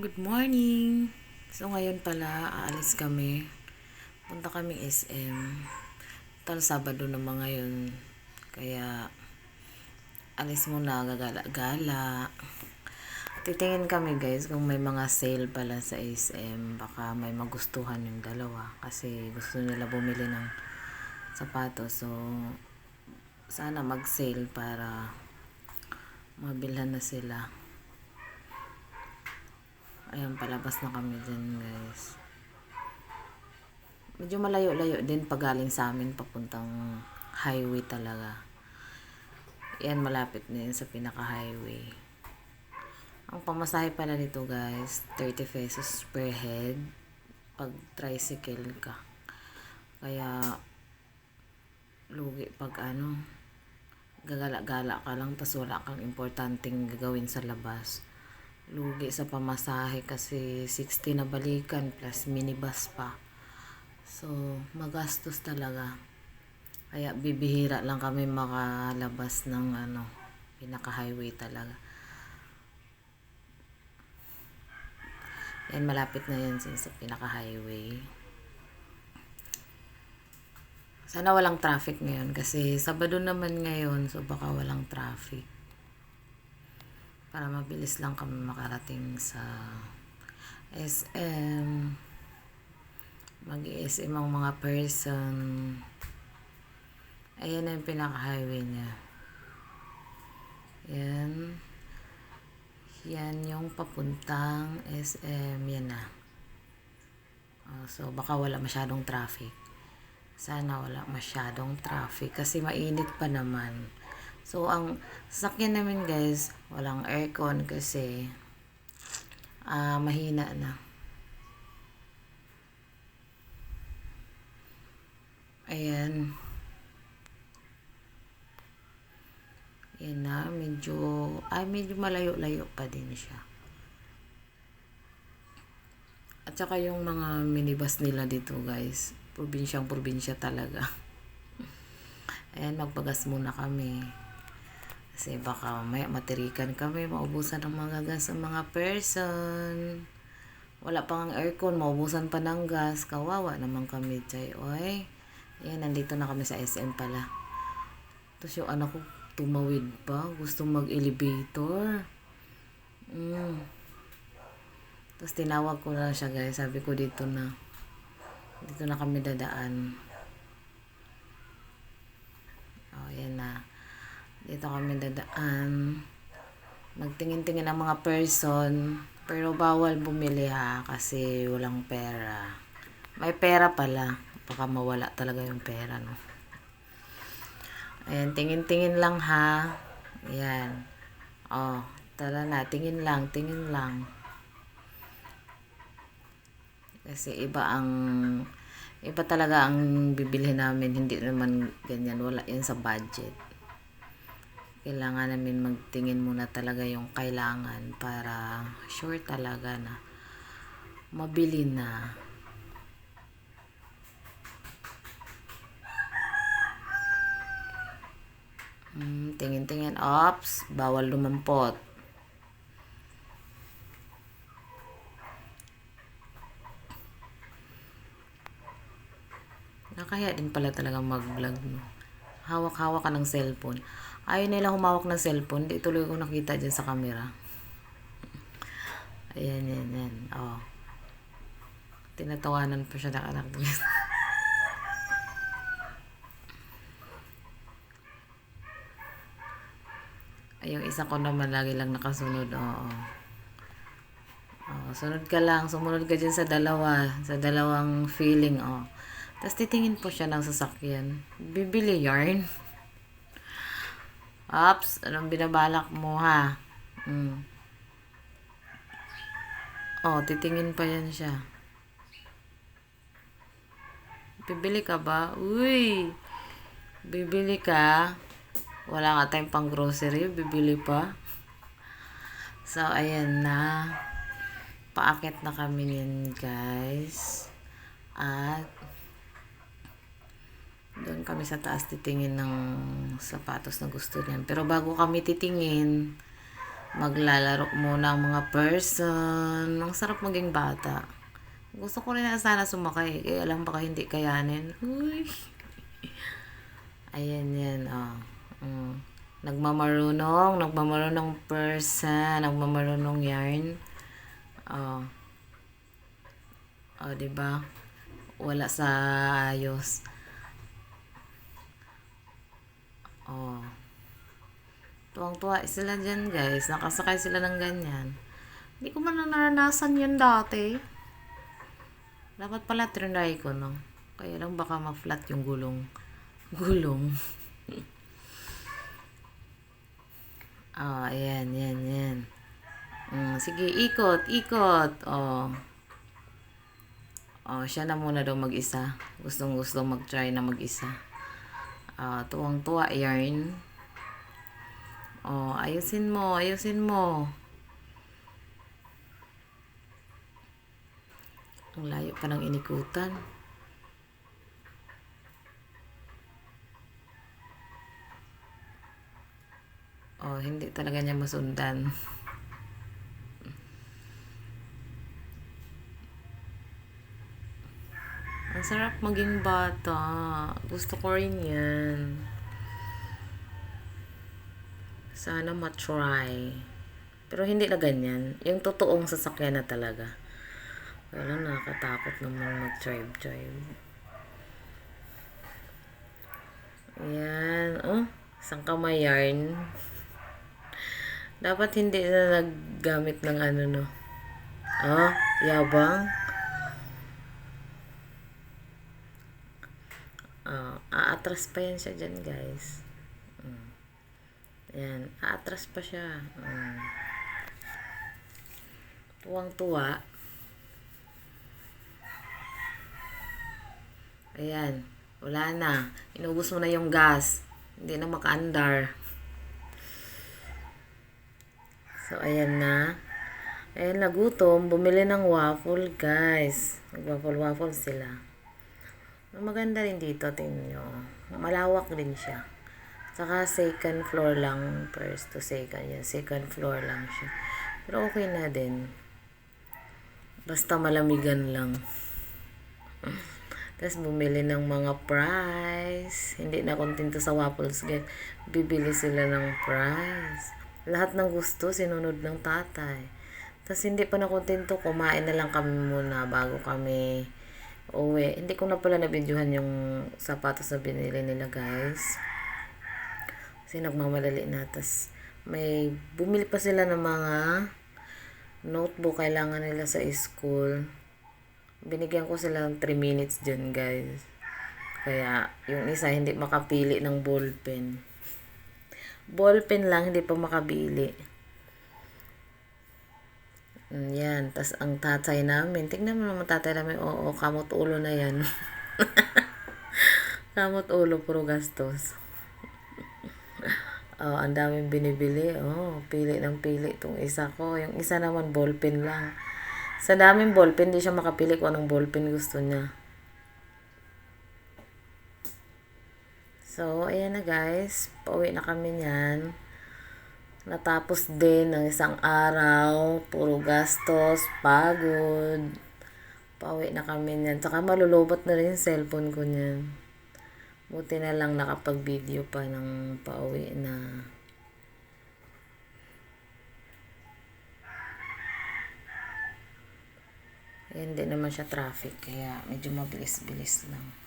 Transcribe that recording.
Good morning! So ngayon pala, aalis kami. Punta kami SM. Tal Sabado naman ngayon. Kaya, alis muna, gagala-gala. Titingin kami guys kung may mga sale pala sa SM. Baka may magustuhan yung dalawa. Kasi gusto nila bumili ng sapatos. So, sana mag-sale para mabilhan na sila. Ayan, palabas na kami din guys. Medyo malayo-layo din pag galing sa amin papuntang highway talaga. Yan, malapit na yun sa pinaka-highway. Ang pamasahe pala nito guys, 30 pesos per head pag tricycle ka. Kaya, lugi pag ano, gagala-gala ka lang tapos wala kang importanteng gagawin sa labas lugi sa pamasahe kasi 60 na balikan plus minibus pa. So, magastos talaga. Kaya bibihira lang kami makalabas ng ano, pinaka-highway talaga. Yan, malapit na yan sa pinaka-highway. Sana walang traffic ngayon kasi Sabado naman ngayon so baka walang traffic para mabilis lang kami makarating sa SM mag-SM ang mga person. Ayan na yung pinaka-highway niya. Yan. Yan yung papuntang SM yan na. Uh, so baka wala masyadong traffic. Sana wala masyadong traffic kasi mainit pa naman So, ang sasakyan namin guys, walang aircon kasi uh, mahina na. Ayan. Ayan na, medyo, ay medyo malayo-layo pa din siya. At saka yung mga minibus nila dito guys, probinsyang probinsya talaga. Ayan, magpagas muna kami. Kasi baka may matirikan kami, maubusan ng mga gas sa mga person. Wala pang ang aircon, maubusan pa ng gas. Kawawa naman kami, chay. Oy, ayan, nandito na kami sa SM pala. Tapos yung anak ko tumawid pa. Gusto mag-elevator. Mm. Tapos tinawag ko na siya guys. Sabi ko dito na. Dito na kami dadaan. Oh, yan na. Dito kami dadaan. Magtingin-tingin ang mga person. Pero bawal bumili ha kasi walang pera. May pera pala. Baka mawala talaga yung pera no. Ayan, tingin-tingin lang ha. Ayan. Oh, tara na. Tingin lang, tingin lang. Kasi iba ang iba talaga ang bibili namin. Hindi naman ganyan. Wala yan sa budget kailangan namin magtingin muna talaga yung kailangan para sure talaga na mabili na. Hmm, tingin-tingin. Ops bawal lumampot. Nakaya din pala talaga mag vlog no? Hawak-hawak ka ng cellphone Ayaw nila humawak ng cellphone. Di tuloy ko nakita dyan sa camera. Ayan, yan, yan. Oh. Tinatawanan pa siya ng anak niya. Ay, yung isa ko naman lagi lang nakasunod. Oo. Oh, sunod ka lang. Sumunod ka dyan sa dalawa. Sa dalawang feeling. Oh. Tapos titingin po siya ng sasakyan. Bibili yarn. Ops, anong binabalak mo ha? Mm. Oh, titingin pa yan siya. Bibili ka ba? Uy! Bibili ka? Wala nga tayong pang grocery. Bibili pa? So, ayan na. Paakit na kami niyan, guys. At, doon kami sa taas titingin ng sapatos na gusto niyan. Pero bago kami titingin, maglalaro muna ang mga person. Ang sarap maging bata. Gusto ko rin na sana sumakay. Kaya lang baka hindi kayanin. Uy. Ayan yan. Oh. Mm. Nagmamarunong. Nagmamarunong person. Nagmamarunong yarn. Oh. Oh, 'di ba? Wala sa ayos. Oh. Tuwang-tuwa sila dyan, guys. Nakasakay sila ng ganyan. Hindi ko man na naranasan yun dati. Dapat pala trinay ko, no? Kaya lang baka ma-flat yung gulong. Gulong. Ah, ayan, yan, yan. Mm, sige, ikot, ikot. Oh. Oh, siya na muna daw mag-isa. Gustong gusto mag-try na mag-isa. Ah, tuwang-tuwa yarn. Oh, ayusin mo, ayusin mo. Ang layo pa ng inikutan. Oh, hindi talaga niya masundan. Ang sarap maging bata. Gusto ko rin yan. Sana matry. Pero hindi na ganyan. Yung totoong sasakyan na talaga. Wala nakakatakot naman mag-drive-drive. Ayan. Oh, isang kamay yarn. Dapat hindi na naggamit ng ano no. Oh, yabang. Oh, aatras pa yan siya dyan, guys. Mm. Ayan, aatras pa siya. Mm. Tuwang-tuwa. Ayan, wala na. Inubos mo na yung gas. Hindi na makaandar. So, ayan na. Ayan, nagutom. Bumili ng waffle, guys. Nag-waffle-waffle sila. Maganda rin dito, tingnan nyo. Malawak din siya. Saka second floor lang, first to second. Yan, second floor lang siya. Pero okay na din. Basta malamigan lang. Tapos bumili ng mga prize. Hindi na kontento sa waffles. guys. Bibili sila ng prize. Lahat ng gusto, sinunod ng tatay. Tapos hindi pa na kontento, kumain na lang kami muna bago kami uwi. Hindi ko na pala nabidyohan yung sapatos na binili nila guys. Kasi nagmamadali na. Tapos may bumili pa sila ng mga notebook kailangan nila sa school. Binigyan ko sila ng 3 minutes dyan guys. Kaya yung isa hindi makapili ng ballpen. Ballpen lang, hindi pa makabili. Mm, Yan. Tapos ang tatay namin, tingnan mo naman tatay namin, oo, kamot ulo na yan. kamot ulo, puro gastos. oh, ang daming binibili. Oh, pili ng pili itong isa ko. Yung isa naman, ballpen lang. Sa daming ballpen, di siya makapili kung anong ballpen gusto niya. So, ayan na guys. Pauwi na kami niyan. Natapos din ng isang araw. Puro gastos, pagod. Pauwi na kami niyan. Tsaka malulobot na rin yung cellphone ko niyan. Buti na lang nakapag-video pa ng pauwi na. Ayan, hindi naman siya traffic. Kaya medyo mabilis-bilis lang.